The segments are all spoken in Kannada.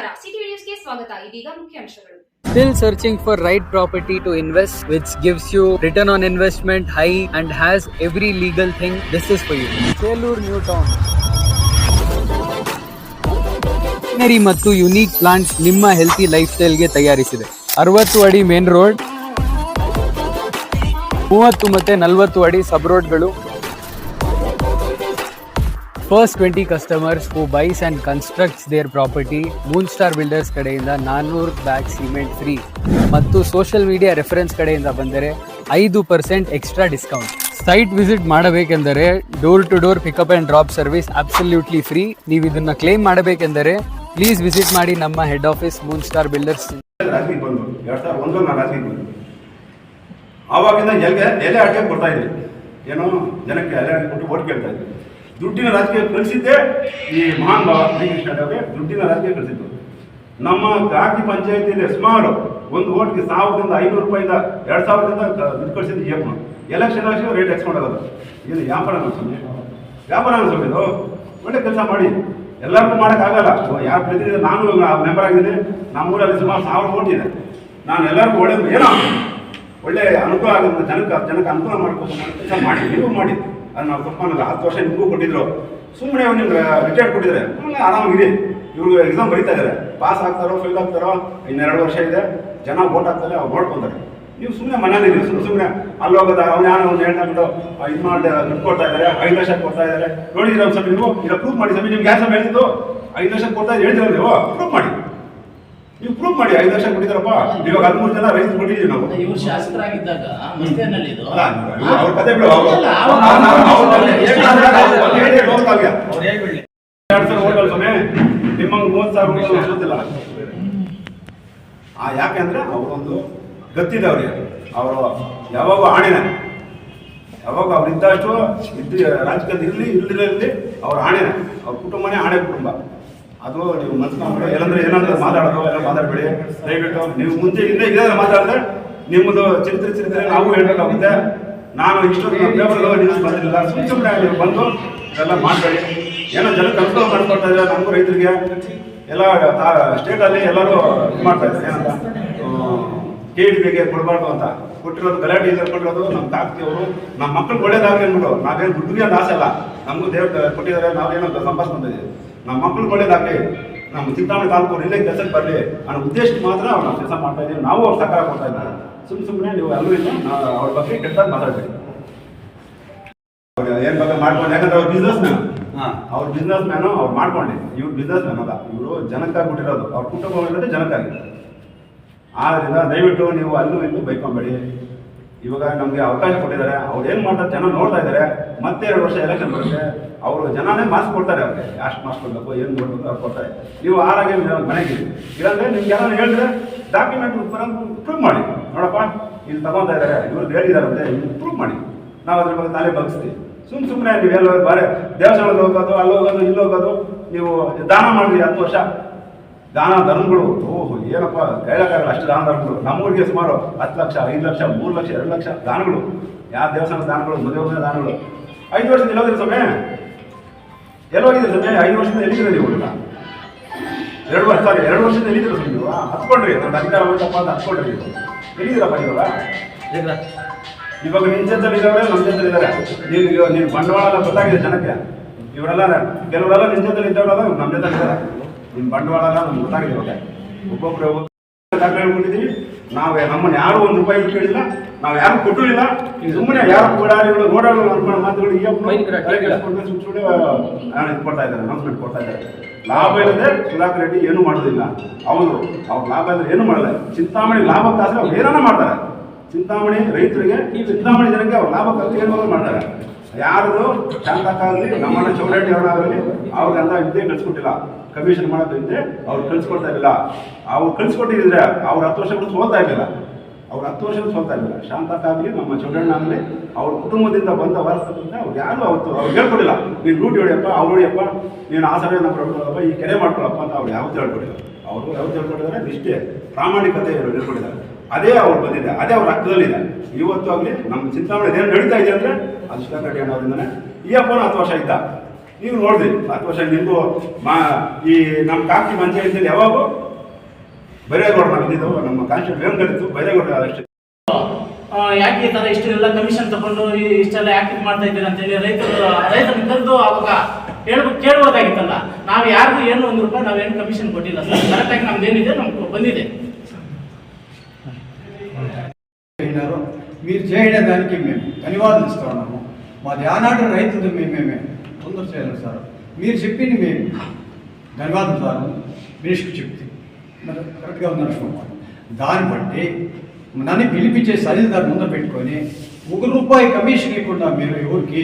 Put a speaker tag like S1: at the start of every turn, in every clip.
S1: ನಮಸ್ಕಾರ ಸಿಟಿ ನ್ಯೂಸ್ಗೆ ಸ್ವಾಗತ ಇದೀಗ ಮುಖ್ಯಾಂಶಗಳು
S2: Still searching for right property to invest, which gives you return on investment high and has every legal thing. This is for you. Chelur New Town. Greenery ಮತ್ತು ಯುನೀಕ್ ಪ್ಲಾಂಟ್ಸ್ ನಿಮ್ಮ ಹೆಲ್ತಿ ಲೈಫ್ ಸ್ಟೈಲ್ಗೆ ತಯಾರಿಸಿದೆ ಅರವತ್ತು ಅಡಿ ಮೇನ್ ರೋಡ್ ಮೂವತ್ತು ಮತ್ತೆ ನಲವತ್ತು ಅಡಿ ಸಬ್ ರೋಡ್ಗಳು first twenty customers who buys and constructs their property moon star builders ಕಡೆಯಿಂದ ನಾನ್ನೂರು ಬ್ಯಾಗ್ ಸಿಮೆಂಟ್ ಫ್ರೀ ಮತ್ತು ಸೋಷಿಯಲ್ ಮೀಡಿಯಾ ರೆಫರೆನ್ಸ್ ಕಡೆಯಿಂದ ಬಂದರೆ ಐದು percent extra discount site visit ಮಾಡಬೇಕೆಂದರೆ door to door pickup and drop service absolutely free ನೀವು ಇದನ್ನು ಕ್ಲೇಮ್ ಮಾಡಬೇಕೆಂದರೆ ಪ್ಲೀಸ್ ವಿಸಿಟ್ ಮಾಡಿ ನಮ್ಮ head office moon star
S3: builders ಬಂದು, ಎರಡು ರಾಜಕೀಯ ಬಂದು. ಆವಾಗಿಂದ ಎಲೆ ಕೊಡ್ತಾ ಇದ್ರಿ. ಏನೋ ಜನಕ್ಕೆ ಎಲೆ ಕೊಟ್ಟು ಓಟ್ ಕೇಳ್ತಾ ಇದ್ವಿ ದುಡ್ಡಿನ ರಾಜಕೀಯ ಕಳಿಸಿದ್ದೆ ಈ ಮಹಾನ್ ಭಾವ ಶ್ರೀಕೃಷ್ಣ ದುಡ್ಡಿನ ರಾಜಕೀಯ ಕಳಿಸಿದ್ದು ನಮ್ಮ ಕಾಕಿ ಪಂಚಾಯತಿಯಲ್ಲಿ ಸುಮಾರು ಒಂದು ಓಟ್ಗೆ ಸಾವಿರದಿಂದ ಐನೂರು ರೂಪಾಯಿಂದ ಎರಡು ಸಾವಿರದಿಂದ ದುಡ್ಡು ಕಳಿಸಿದ್ದು ಏಪ್ ಎಲೆಕ್ಷನ್ ಆಗಿ ರೇಟ್ ಎಕ್ಸ್ ಮಾಡೋದು ಏನು ವ್ಯಾಪಾರ ಅನ್ಸೋದು ವ್ಯಾಪಾರ ಅನ್ಸೋದು ಒಳ್ಳೆ ಕೆಲಸ ಮಾಡಿ. ಎಲ್ಲರಿಗೂ ಮಾಡೋಕ್ಕಾಗಲ್ಲ ಯಾರು ಪ್ರತಿನಿಧಿ ನಾನು ಮೆಂಬರ್ ಆಗಿದ್ದೀನಿ. ನಮ್ಮೂರಲ್ಲಿ ಸುಮಾರು ಸಾವಿರ ಓಟ್ ಇದೆ. ನಾನು ಎಲ್ಲರಿಗೂ ಒಳ್ಳೆ ಏನೋ. ಒಳ್ಳೆ ಅನುಕೂಲ ಆಗುತ್ತೆ ಜನಕ್ಕೆ ಜನಕ್ಕೆ ಅನುಕೂಲ ಮಾಡ್ಕೊಂಡು ಕೆಲಸ ಮಾಡಿ. ನೀವು ಮಾಡಿ. ಅದು ನಾವು ತಪ್ಪನಲ್ಲ ಹತ್ತು ವರ್ಷ ನಿಮಗೂ ಕೊಟ್ಟಿದ್ರು. ಸುಮ್ಮನೆ ನಿಮ್ಗೆ ರಿಟೈರ್ಡ್ ಕೊಟ್ಟಿದ್ದಾರೆ. ಸುಮ್ಮನೆ ಆರಾಮಾಗಿರಿ ಇವರು ಎಕ್ಸಾಮ್ ಬರೀತಾ ಇದ್ದಾರೆ ಪಾಸ್ ಆಗ್ತಾರೋ ಫೇಲ್ ಆಗ್ತಾರೋ ಇನ್ನೆರಡು ವರ್ಷ ಇದೆ. ಜನ ವೋಟ್ ಹಾಕ್ತಾರೆ, ಅವ್ರು ನೋಡ್ಕೊತಾರೆ. ನೀವು ಸುಮ್ಮನೆ ಮನೇಲಿ ಸುಮ್ಮನೆ ಸುಮ್ಮನೆ ಅಲ್ಲಿ ಹೋಗೋದ? ಅವ್ನು ಯಾರು ಒಂದು ಹೇಳ್ಕೊಂಡು ಇದು ಮಾಡಿ ದುಡ್ಡು ಕೊಡ್ತಾ ಇದ್ದಾರೆ ಐದು ಲಕ್ಷ ಕೊಡ್ತಾ ಇದ್ದಾರೆ ನೋಡಿದ್ರೆ ಒಂದು ಸ್ವಲ್ಪ ನೀವು? ಈಗ ಪ್ರೂಫ್ ಮಾಡಿ ಸ್ವಾಮಿ, ನಿಮ್ಗೆ ಯಾರು ಸಮ ಹೇಳಿದ್ದು? ಐದು ಲಕ್ಷ ಕೊಡ್ತಾ ಇದ್ದಾರೆ ಹೇಳಿದ್ರೆ ನೀವು? ಪ್ರೂಫ್ ಮಾಡಿ. ನೀವು ಪ್ರೂವ್ ಮಾಡಿ ಐದು ಲಕ್ಷ ಕೊಟ್ಟಿದ್ದಾರಪ್ಪ. ಇವಾಗ ಹದಿಮೂರು ಜನ ರೈತರು ಕೊಟ್ಟಿದ್ದೀವಿ ನಾವು.
S4: ಇವರು ಶಾಸಕರಾಗಿದ್ದಾಗ ಇದು
S3: ಅವ್ರ ಕತೆ ಬಿಡು? ಎರಡು ಸಾವಿರ ಓಟಲ್ ಸ್ವಾಮಿ ನಿಮ್ಮಂಗೆ ಮೂವತ್ತು ಸಾವಿರ ಓಟಲ್ ಅನ್ಸೋದಿಲ್ಲ ಆ ಯಾಕೆಂದ್ರೆ ಅವರೊಂದು ಗತ್ತಿದೆ ಅವ್ರಿಗೆ. ಅವರು ಯಾವಾಗ ಆಣೆನ. ಯಾವಾಗ ಅವ್ರು ಇದ್ದಷ್ಟು ಇದ್ದು ರಾಜಕೀಯದಲ್ಲಿ ಇರಲಿ ಇಲ್ದಿರಲಿ ಅವ್ರ ಆಣೆನ. ಅವ್ರ ಕುಟುಂಬನೇ ಆಣೆ ಕುಟುಂಬ. ಅದು ನೀವು ಮನಸ್ಸು ಏನಂದ್ರೆ ಏನಂದ್ರೆ ಮಾತಾಡೋದು ಎಲ್ಲ ಮಾತಾಡಬೇಡಿ. ದಯವಿಟ್ಟು ನೀವು ಮುಂಚೆ ಹಿಂದೆ ಇದಾದ್ರೆ ಮಾತಾಡಿದ್ರೆ ನಿಮ್ಮದು ಚಿತ್ರ ಚಿತ್ರ ನಾವು ಹೇಳ್ಬೇಕಾಗುತ್ತೆ ನಾನು ಇಷ್ಟೊಂದು ಪೇಪರ್ ನ್ಯೂಸ್ ಬಂದಿರಲಿಲ್ಲ. ಸುಮ್ಮನೆ ಸುಮ್ಮನೆ ನೀವು ಬಂದು ಇದೆಲ್ಲ ಮಾಡಬೇಡಿ. ಏನೋ ಜನ ಅನುಕೂಲ ಮಾಡ್ಕೊಡ್ತಾ ಇದ್ದಾರೆ ನಮಗೂ ರೈತರಿಗೆ. ಎಲ್ಲ ಸ್ಟೇಟಲ್ಲಿ ಎಲ್ಲರೂ ಇದು ಮಾಡ್ತಾ ಇದ್ದಾರೆ. ಏನಂತ? ಕೆ ಕೊಡಬಾರ್ದು ಅಂತ. ಕೊಟ್ಟಿರೋದು ಗಲಾಟೆ ಇಲ್ಲ ಕೊಟ್ಟಿರೋದು ನಮ್ಮ ತಾಕ್ತಿಯವರು ನಮ್ಮ ಮಕ್ಕಳು ಒಳ್ಳೇದಾಗಲಿ ಅಂದ್ಬಿಟ್ಟು ನಾವೇನು ದುಡ್ಡಿಗೆ ಅಂತ ಆಸೆ ಅಲ್ಲ. ನಮಗೂ ದೇವ್ರು ಕೊಟ್ಟಿದ್ದಾರೆ, ನಾವೇನೋ ಸಂಪಾದಿಸ್ ಬಂದಿದ್ದೀವಿ ನಮ್ಮ ಮಕ್ಕಳು ಒಳ್ಳೇದಾಗಲಿ ನಮ್ಮ ಚಿಂತಾಮಣಿ ತಾಲೂಕು ಇಲ್ಲೇ ಕೆಲಸಕ್ಕೆ ಬರಲಿ ಅನ್ನೋ ಉದ್ದೇಶಕ್ಕೆ ಮಾತ್ರ ನಾವು ಕೆಲಸ ಮಾಡ್ತಾ ಇದ್ದೀವಿ. ನಾವು ಅವ್ರು ಸಹಕಾರ ಕೊಡ್ತಾ ಇದ್ದಾರೆ. ಸುಮ್ಮನೆ ಸುಮ್ಮನೆ ನೀವು ಎಲ್ಲರೂ ಇಲ್ಲ ನಾವು ಅವ್ರ ಬಗ್ಗೆ ಕೆಟ್ಟದಾಗ ಮಾತಾಡಬೇಡಿ. ಅವ್ರು ಏನ್ ಬಗ್ಗೆ ಮಾಡ್ಕೊಂಡು ಯಾಕಂದ್ರೆ ಅವ್ರ ಬಿಸ್ನೆಸ್ ಮ್ಯಾನ್ ಅವ್ರ ಬಿಸ್ನೆಸ್ ಮ್ಯಾನು ಅವ್ರು ಮಾಡ್ಕೊಂಡೆ. ಇವ್ರು ಬಿಸ್ನೆಸ್ ಮ್ಯಾನ್ ಅಲ್ಲ. ಇವರು ಜನಕ್ಕಾಗಿ ಬಿಟ್ಟಿರೋದು. ಅವ್ರ ಕುಟುಂಬ ಇರೋದೇ ಜನಕ್ಕಾಗಿ. ಆದ್ರಿಂದ ದಯವಿಟ್ಟು ನೀವು ಅಲ್ಲೂ ಇಲ್ಲೂ ಬೈಕೊಂಬೇಡಿ. ಇವಾಗ ನಮಗೆ ಅವಕಾಶ ಕೊಟ್ಟಿದ್ದಾರೆ. ಅವ್ರು ಏನು ಮಾಡ್ತಾರೆ? ಜನ ನೋಡ್ತಾ ಇದ್ದಾರೆ. ಮತ್ತೆ ಎರಡು ವರ್ಷ ಎಲೆಕ್ಷನ್ ಬರುತ್ತೆ. ಅವರು ಜನನೇ ಮಾಸ್ಕ್ ಕೊಡ್ತಾರೆ ಅವ್ರಿಗೆ. ಅಷ್ಟು ಮಾರ್ಕ್ಸ್ ಕೊಡಬೇಕು ಏನು ಮಾಡಬೇಕು ಅವ್ರು ಕೊಡ್ತಾರೆ. ನೀವು ಆರೋಗ್ಯ ಮನೆಗೆ ಇಲ್ಲಾಂದ್ರೆ ನಿಮ್ಗೆ ಯಾರು ಹೇಳಿದ್ರೆ ಡಾಕ್ಯುಮೆಂಟ್ ಪ್ರೂವ್ ಮಾಡಿ. ನೋಡಪ್ಪ, ಇಲ್ಲಿ ತಗೊಂತಾ ಇದ್ದಾರೆ. ಇವ್ರು ಹೇಳಿದಾರಂತೆ ಪ್ರೂವ್ ಮಾಡಿ. ನಾವು ಅದ್ರ ಬಗ್ಗೆ ತಲೆ ಬಗ್ಸ್ತೀವಿ. ಸುಮ್ ಸುಮ್ಮನೆ ನೀವು ಎಲ್ಲ ಬಾರೆ ದೇವಸ್ಥಾನದಲ್ಲಿ ಹೋಗೋದು, ಅಲ್ಲಿ ಹೋಗೋದು, ಇಲ್ಲಿ ಹೋಗೋದು, ನೀವು ದಾನ ಮಾಡಿದ್ರಿ ಹತ್ತು ವರ್ಷ. ದಾನ ಧರ್ಮಗಳು, ಓಹೋ, ಏನಪ್ಪ ಕೈಲಾಗಲ್ಲ ಅಷ್ಟು ದಾನ ಧರ್ಮಗಳು. ನಮ್ಮೂರಿಗೆ ಸುಮಾರು ಹತ್ತು ಲಕ್ಷ, ಐದು ಲಕ್ಷ, ಮೂರು ಲಕ್ಷ, ಎರಡು ಲಕ್ಷ ದಾನಗಳು. ಯಾವ ದೇವಸ್ಥಾನದ ದಾನಗಳು, ಮದುವೆ ದಾನಗಳು. ಐದು ವರ್ಷದಿಂದ ಎಲ್ಲೋದ್ರಿ ಸಮಯ ಎಲ್ಲೋಗಿದ್ರಿ ಸಮಯ ಐದು ವರ್ಷದಿಂದ ಎಲ್ಲಿದ್ದೀರಿ ನೀವು? ಈಗ? ಎರಡು ವರ್ಷ ಸಾರಿ ಎರಡು ವರ್ಷದಿಂದ ಎಲ್ಲಿದ್ದೀರ ಸ್ವಾಮಿ ನೀವು? ಹತ್ಕೊಂಡ್ರಿ ನನ್ನ ಅಧಿಕಾರ ಹೋಯ್ತಪ್ಪ ಅಂತ ಹತ್ಕೊಂಡ್ರಿ ನೀವು. ಎಲ್ಲಿದ್ದೀರಪ್ಪ ಇವಾಗ? ಇವಾಗ ನಿನ್ ಜೊತೆಲಿ ಇದಾರೆ ನಮ್ಮ ಜೊತೆಲಿ ಇದ್ದಾರೆ. ನೀವು ನೀನು ಬಂಡವಾಳ ಎಲ್ಲ ಗೊತ್ತಾಗಿದೆ ಜನಕ್ಕೆ. ಇವರೆಲ್ಲ ಕೆಲವರೆಲ್ಲ ನಿನ್ನ ಜೊತೆಲಿ ಇದ್ದವರೆಲ್ಲ ನಮ್ಮ ಜೊತೆ ಇದ್ದಾರೆ. ನಿಮ್ಮ ಬಂಡವಾಳ ಎಲ್ಲ ನಮ್ಗೆ ಗೊತ್ತಾಗಿದೆ ಒಬ್ಬೊಬ್ರು ದಾಖಲೆ ಹೇಳ್ಕೊಂಡಿದ್ದೀವಿ ನಾವು ನಮ್ಮನ್ನು ಯಾರು ಒಂದು ರೂಪಾಯಿ ಕೇಳಿಲ್ಲ ನಾವು ಯಾರು ಕೊಟ್ಟಿಲ್ಲ ಸುಮ್ಮನೆ ಯಾರು ಓಡಾಡಿಗಳು ಅನ್ಕೊಂಡ ಮಾತುಗಳು ಈಗ. ಇದು ಕೊಡ್ತಾ ಇದ್ದಾರೆ ಅನೌನ್ಸ್ಮೆಂಟ್ ಕೊಡ್ತಾ ಇದ್ದಾರೆ ಲಾಭ ಇಲ್ಲದೆ ಸುಧಾಕರ್ ರೆಡ್ಡಿ ಏನು ಮಾಡೋದಿಲ್ಲ. ಅವರು ಅವ್ರ ಲಾಭ ಇಲ್ಲದೆ ಏನು ಮಾಡಲ್ಲ. ಚಿಂತಾಮಣಿ ಲಾಭಕ್ಕಾದ್ರೆ ಅವ್ರು ಏನಾರ ಮಾಡ್ತಾರೆ. ಚಿಂತಾಮಣಿ ರೈತರಿಗೆ ಈ ಚಿಂತಾಮಣಿ ಜನಕ್ಕೆ ಅವ್ರ ಲಾಭಕ್ಕಾಗಿ ಏನು ಮಾಡ್ತಾರೆ. ಯಾರದು? ಶಾಂತಕ್ಕಾಗಲಿ ನಮ್ಮನ್ನ ಚೌಡರೆಡ್ಡಿ ಅವರಾಗಲಿ ಅವ್ರಿಗಂತ ವಿದ್ಯೆ ಕಳ್ಸಿಕೊಟ್ಟಿಲ್ಲ. ಕಮಿಷನ್ ಮಾಡೋದು ವಿದ್ಯೆ ಅವ್ರು ಕಳ್ಸಿಕೊಡ್ತಾ ಇರಲಿಲ್ಲ. ಅವ್ರು ಕಳ್ಸಿಕೊಟ್ಟಿದ್ರೆ ಅವ್ರು ಹತ್ತು ವರ್ಷಗಳು ಸೋಲ್ತಾ ಇರಲಿಲ್ಲ. ಅವ್ರು ಹತ್ತು ವರ್ಷಗಳು ಸೋಲ್ತಾ ಇರಲಿಲ್ಲ. ಶಾಂತಕ್ಕಾಗಲಿ ನಮ್ಮ ಚೌಡಣ್ಣ ಆಗಲಿ ಅವ್ರ ಕುಟುಂಬದಿಂದ ಬಂದ ವಾರಸದಿಂದ ಅವ್ರು ಯಾರು ಅವತ್ತು ಅವ್ರು ಹೇಳ್ಕೊಡಿಲ್ಲ ನೀನು ರೂಟ್ ಹೊಡಿಯಪ್ಪ ಅವ್ರು ಹೊಡಿಯಪ್ಪ ನೀನು ಆ ಸಭೆ ಹೊಡ್ಕೊಳ್ಳಪ್ಪ ಈ ಕೆರೆ ಮಾಡ್ಕೊಳಪ್ಪ ಅಂತ ಅವ್ರು ಯಾವತ್ತೂ ಹೇಳ್ಕೊಟ್ಟಿಲ್ಲ. ಅವರು ಯಾವತ್ತು ಹೇಳ್ಕೊಟ್ಟಿದ್ದಾರೆ, ನಿಷ್ಠೆ ಪ್ರಾಮಾಣಿಕತೆ ಹೇಳ್ಕೊಟ್ಟಿದ್ದಾರೆ. ಅದೇ ಅವ್ರು ಬಂದಿದೆ ಅದೇ ಅವ್ರ ರಕ್ತದಲ್ಲಿದೆ ಇವತ್ತು ಆಗಲಿ ನಮ್ಮ ಚಿಂತಾಮಣಿ ಏನು ನಡೀತಾ ಇದೆ ಅಂದರೆ ಅದು ಏನಾದ್ರು ಈಗ ಈ ಅಪ್ಪನ ಹತ್ತು ವರ್ಷ ಇದ್ದ. ನೀವು ನೋಡಿದ್ರಿ ಹತ್ತು ವರ್ಷ ನಿಮಗೂ ಮಾ ಈ ನಮ್ಮ ಕಾಕಿ ಪಂಚಾಯತಿಯಲ್ಲಿ ಯಾವಾಗ? ಬೈರೇಗೌಡ ಬಂದಿದ್ದು, ನಮ್ಮ ನಮ್ಮ ಏನು ಕಲಿತು ಬೈರೇಗೌಡ ಅಷ್ಟೇ.
S4: ಯಾಕೆ ಈ ಥರ ಇಷ್ಟೆಲ್ಲ ಕಮಿಷನ್ ತಗೊಂಡು ಇಷ್ಟೆಲ್ಲ ಯಾಕೆ ಇದು ಮಾಡ್ತಾ ಇದ್ದೀರ ಅಂತೇಳಿ ರೈತರು ರೈತರು ಕರೆದು ಅವಾಗ ಹೇಳ್ಬೇಕು ಕೇಳ್ಬೋದಾಗಿತ್ತಲ್ಲ ನಾವು ಯಾರಿಗೂ ಏನು ಒಂದು ರೂಪಾಯಿ ನಾವೇನು ಕಮಿಷನ್ ಕೊಟ್ಟಿಲ್ಲ ಸರ್. ಕರೆಕ್ಟಾಗಿ ನಮ್ದು ಏನಿದೆ ನಮ್ಗೆ ಬಂದಿದೆ.
S5: అయినారు మీరు చేయడానికి మేము ధన్యవాదాలు ఇస్తున్నాము మాది ఆనాటి రైతులు మేమేమే తొందర చేయాలి సార్. మీరు చెప్పింది మేము. ధన్యవాదాలు సార్. మినిస్ట్కి చెప్తే. మరి కరెక్ట్గా ఉందనుకో దాన్ని బట్టి నన్ను పిలిపించే సరిదారు ముందు పెట్టుకొని ఒక రూపాయి కమిషన్ ఇవ్వకుండా మీరు ఎవరికి?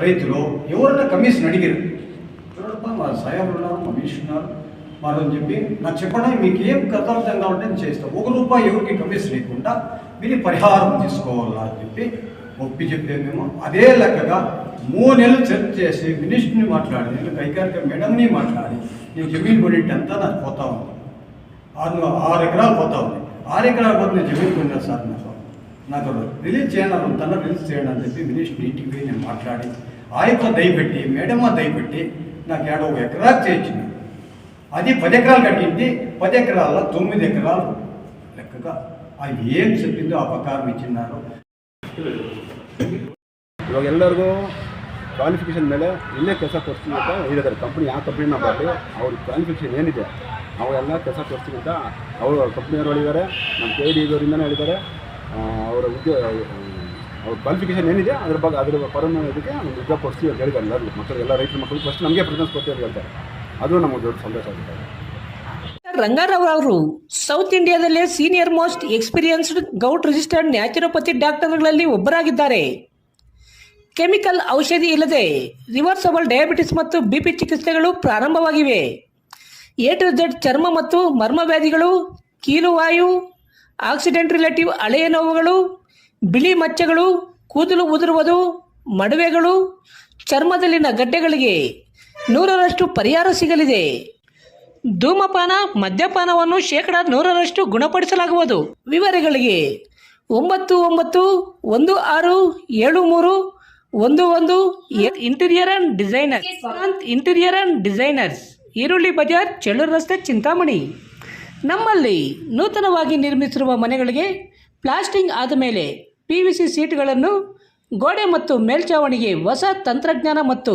S5: రైతులు ఎవరన్నా కమిషన్ అడిగారు. మా సాయాబులు ఉన్నారు మా మినిస్టర్ ఉన్నారు. మరి అని చెప్పి నాకు చెప్పడానికి మీకు ఏం కథార్థం కాబట్టి నేను చేస్తాను ఒక రూపాయి ఎవరికి కమిషన్ లేకుండా మీరు పరిహారం తీసుకోవాలా అని చెప్పి ఒప్పి చెప్పే మేము. అదే లెక్కగా మూడు నెలలు చర్చ చేసి మినిస్టర్ని మాట్లాడి నేను కైకారిక మేడంని మాట్లాడి నేను జమీన్ కొనింటి అంతా నాకు పోతా ఉంది. ఆరు ఆరు ఎకరాలు పోతా ఉంది. ఆరు ఎకరాలు పోతే నేను జమీన్ కొన్నా సార్ నాకు. నాకు రిలీజ్ చేయాలని తన రిలీజ్ చేయండి అని చెప్పి మినిస్టర్ ఇంటికి పోయి నేను మాట్లాడి ఆయప్ప దయపెట్టి మేడమ్మ దయపెట్టి నాకు ఏడో ఒక ఎకరాలు చేయించింది అది పది ఎకరాలు కట్టింది పది ఎకరాల తొమ్మిది ఎకరాలు లెక్కగా అది ఏం చెప్పిందో ఆ ప్రకారం ఇచ్చినారు
S3: ಇವಾಗ ಎಲ್ಲರಿಗೂ ಕ್ವಾಲಿಫಿಕೇಷನ್ ಮೇಲೆ ಇಲ್ಲೇ ಕೆಲಸ ಕೊಡ್ತೀನಿ ಅಂತ ಹೇಳಿದ್ದಾರೆ ಕಂಪ್ನಿ ಯಾವ ಕಂಪ್ನಿನ ಬರಲಿ ಅವ್ರ ಕ್ವಾಲಿಫಿಕೇಷನ್ ಏನಿದೆ ಅವೆಲ್ಲ ಕೆಲಸ ಕೊಡ್ತೀನಿ ಅಂತ ಅವರು ಕಂಪ್ನಿಯವರು ಹೇಳಿದ್ದಾರೆ ನಮ್ಮ ಕೆ ಡಿ ಇವರಿಂದನೇ ಹೇಳಿದ್ದಾರೆ ಆ, ಅವರ ಉದ್ಯೋಗ ಅವ್ರ ಕ್ವಾಲಿಫಿಕೇಷನ್ ಏನಿದೆ ಅದ್ರ ಬಗ್ಗೆ ಅದ್ರ ಪರಮ ಇದಕ್ಕೆ ಒಂದು ಉದ್ಯೋಗ ಕೊಡ್ತೀವಿ ಅಂತ ಹೇಳಿದ್ದಾರೆ ಎಲ್ಲರಿಗೂ ಮಕ್ಕಳು ಎಲ್ಲ ರೈತರ ಮಕ್ಕಳು ಫಸ್ಟ್ ನಮಗೆ ಪ್ರೆಸೆನ್ಸ್ ಕೊಡ್ತೀವಿ ಅಂತ ಹೇಳ್ತಾರೆ ಅದು ನಮಗೆ ದೊಡ್ಡ ಸಂತೋಷ ಆಗುತ್ತೆ
S6: ರಂಗಾರಾವ್ ಅವರು south ಇಂಡಿಯಾದಲ್ಲೇ senior most experienced gout registered naturopathy ಡಾಕ್ಟರ್ಗಳಲ್ಲಿ ಒಬ್ಬರಾಗಿದ್ದಾರೆ. ಕೆಮಿಕಲ್ ಔಷಧಿ ಇಲ್ಲದೆ ರಿವರ್ಸಬಲ್ ಡಯಾಬಿಟಿಸ್ ಮತ್ತು ಬಿಪಿ ಚಿಕಿತ್ಸೆಗಳು ಪ್ರಾರಂಭವಾಗಿವೆ. ಎ ಟು ಚರ್ಮ ಮತ್ತು ಮರ್ಮವ್ಯಾಧಿಗಳು ಕೀಲುವಾಯು ಆಕ್ಸಿಡೆಂಟ್ ರಿಲೇಟಿವ್ ಹಳೆಯ ನೋವುಗಳು, ಬಿಳಿ ಮಚ್ಚಗಳು, ಕೂದಲು ಉದುರುವುದು, ಮಡುವೆಗಳು, ಚರ್ಮದಲ್ಲಿನ ಗಡ್ಡೆಗಳಿಗೆ ನೂರರಷ್ಟು ಪರಿಹಾರ ಸಿಗಲಿದೆ. ಧೂಮಪಾನ, ಮದ್ಯಪಾನವನ್ನು ಶೇಕಡ ನೂರರಷ್ಟು ಗುಣಪಡಿಸಲಾಗುವುದು. ವಿವರಗಳಿಗೆ ಒಂಬತ್ತು ಒಂಬತ್ತು ಒಂದು ಆರು ಏಳು ಮೂರು ಒಂದು ಒಂದು interior and designer interior and designers ಈರುಳ್ಳಿ ಬಜಾರ್, ಚೆಳ್ಳೂರು ರಸ್ತೆ, ಚಿಂತಾಮಣಿ. ನಮ್ಮಲ್ಲಿ ನೂತನವಾಗಿ ನಿರ್ಮಿಸಿರುವ ಮನೆಗಳಿಗೆ ಪ್ಲಾಸ್ಟಿಂಗ್ ಆದ ಮೇಲೆ ಪಿ ವಿ ಸಿ ಸೀಟ್ಗಳನ್ನು ಗೋಡೆ ಮತ್ತು ಮೇಲ್ಛಾವಣಿಗೆ ಹೊಸ ತಂತ್ರಜ್ಞಾನ ಮತ್ತು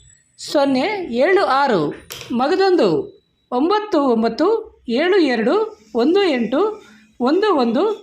S6: ಸೊನ್ನೆ ಏಳು ಆರು ಮಗದೊಂದು ಒಂಬತ್ತು ಒಂಬತ್ತು ಏಳು ಎರಡು ಒಂದು ಎಂಟು ಒಂದು ಒಂದು